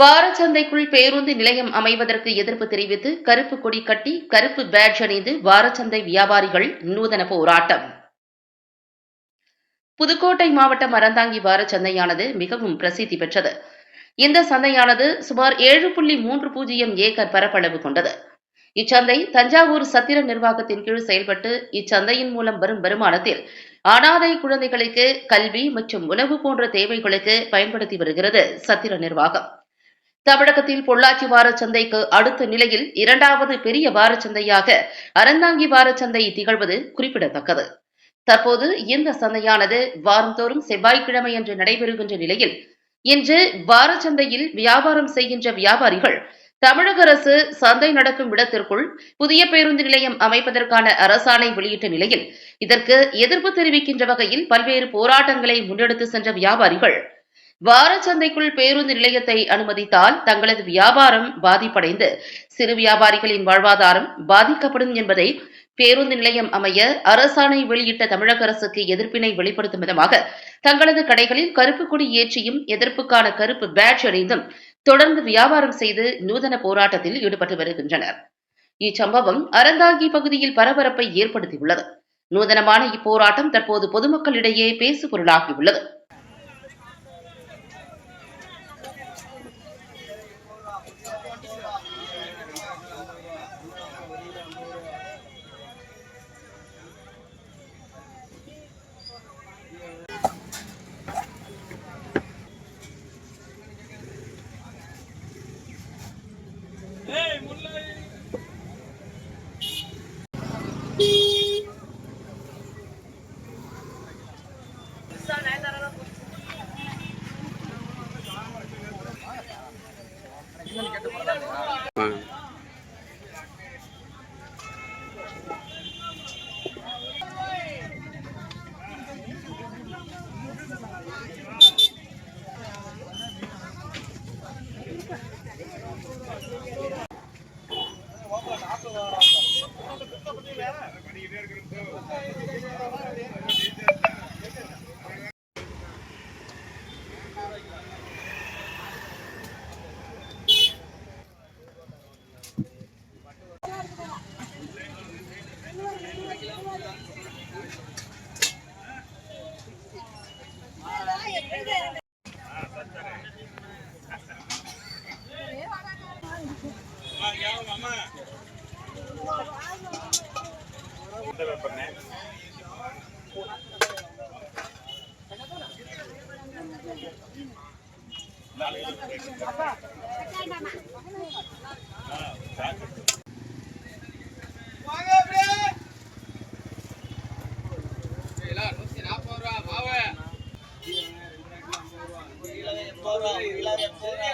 வாரச்சந்தைக்குள் பேருந்து நிலையம் அமைவதற்கு எதிர்ப்பு தெரிவித்து கருப்பு கொடி கட்டி கருப்பு பேட்ஜ் அணிந்து வாரச்சந்தை வியாபாரிகள் நூதன போராட்டம். புதுக்கோட்டை மாவட்டம் அறந்தாங்கி வாரச்சந்தையானது மிகவும் பிரசித்தி பெற்றது. இந்த சந்தையானது சுமார் ஏழு புள்ளி மூன்று பூஜ்ஜியம் ஏக்கர் பரப்பளவு கொண்டது. இச்சந்தை தஞ்சாவூர் சத்திர நிர்வாகத்தின் கீழ் செயல்பட்டு இச்சந்தையின் மூலம் வரும் வருமானத்தில் அனாதை குழந்தைகளுக்கு கல்வி மற்றும் உணவு போன்ற தேவைகளுக்கு பயன்படுத்தி வருகிறது சத்திர நிர்வாகம். தமிழகத்தில் பொள்ளாச்சி வாரச்சந்தைக்கு அடுத்த நிலையில் இரண்டாவது பெரிய வாரச்சந்தையாக அறந்தாங்கி வாரச்சந்தை திகழ்வது குறிப்பிடத்தக்கது. தற்போது இந்த சந்தையானது வாரந்தோறும் செவ்வாய்க்கிழமை என்று நடைபெறுகின்ற நிலையில் இன்று வாரச்சந்தையில் வியாபாரம் செய்கின்ற வியாபாரிகள் தமிழக அரசு சந்தை நடக்கும் இடத்திற்குள் புதிய பேருந்து நிலையம் அமைப்பதற்கான அரசாணை வெளியிட்ட நிலையில் இதற்கு எதிர்ப்பு தெரிவிக்கின்ற வகையில் பல்வேறு போராட்டங்களை முன்னெடுத்து சென்ற வியாபாரிகள் வாரச்சந்தைக்குள் பேருந்து நிலையத்தை அனுமதித்தால் தங்களது வியாபாரம் பாதிப்படைந்து சிறு வியாபாரிகளின் வாழ்வாதாரம் பாதிக்கப்படும் என்பதை பேருந்து நிலையம் அமைய அரசாணை வெளியிட்ட தமிழக அரசுக்கு எதிர்ப்பினை வெளிப்படுத்தும் விதமாக தங்களது கடைகளில் கருப்பு கொடி ஏற்றியும் எதிர்ப்புக்கான கருப்பு பேட்ச் அணிந்தும் தொடர்ந்து வியாபாரம் செய்து நூதன போராட்டத்தில் ஈடுபட்டு வருகின்றனர். இச்சம்பவம் அறந்தாங்கி பகுதியில் பரபரப்பை ஏற்படுத்தியுள்ளது. நூதனமான இப்போராட்டம் தற்போது பொதுமக்களிடையே பண்ணிக்கிட்டே இருக்கிறோம் Gracias.